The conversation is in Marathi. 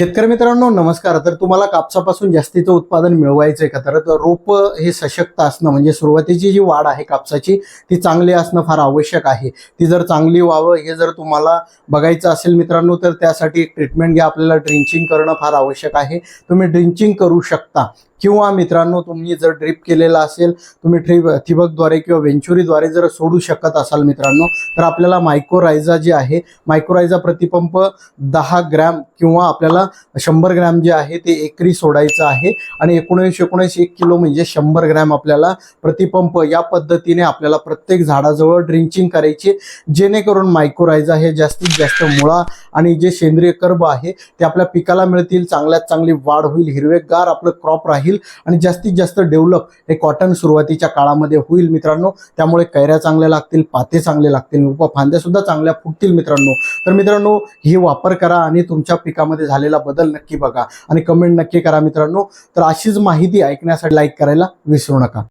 शेतकरी मित्रांनो नमस्कार. तर तुम्हाला कापसापासून जास्तीचं उत्पादन मिळवायचं आहे का? तर रोप हे सशक्त असणं म्हणजे सुरुवातीची जी वाढ आहे कापसाची ती चांगली असणं फार आवश्यक आहे. ती जर चांगली व्हावं हे जर तुम्हाला बघायचं असेल मित्रांनो तर त्यासाठी एक ट्रीटमेंट घ्या. आपल्याला ड्रिंचिंग करणं फार आवश्यक आहे. तुम्ही ड्रिंचिंग करू शकता. किंवा मित्रांनो तुम्ही जर ड्रिप केलेला असेल तुम्ही ट्रिप ठिबकद्वारे किंवा वेंचुरीद्वारे जर सोडू शकत असाल मित्रांनो तर आपल्याला मायक्रोरायझा जे आहे मायक्रोरायझा प्रतिपंप दहा ग्रॅम किंवा आपल्याला शंभर ग्रॅम जे आहे ते एकरी सोडायचं आहे. आणि एकोणीस एकोणीस एक किलो म्हणजे शंभर ग्रॅम आपल्याला प्रतिपंप या पद्धतीने आपल्याला प्रत्येक झाडाजवळ ड्रिंचिंग करायची जेणेकरून मायक्रोरायझा हे जास्तीत जास्त मुळा आणि जे सेंद्रिय कर्ब आहे ते आपल्या पिकाला मिळतील चांगल्यात चांगली वाढ होईल हिरवेगार आपलं क्रॉप राहील. आणि जास्तीत जास्त डेव्हलप हे कॉटन सुरुवातीच्या काळामध्ये होईल मित्रांनो. त्यामुळे कैऱ्या चांगल्या लागतील पाते चांगले लागतील रुपा फांद्या सुद्धा चांगल्या फुटतील मित्रांनो. तर मित्रांनो हे वापर करा आणि तुमच्या पिकामध्ये झालेला बदल नक्की बघा आणि कमेंट नक्की करा मित्रांनो. तर अशीच माहिती ऐकण्यासाठी लाईक करायला विसरू नका.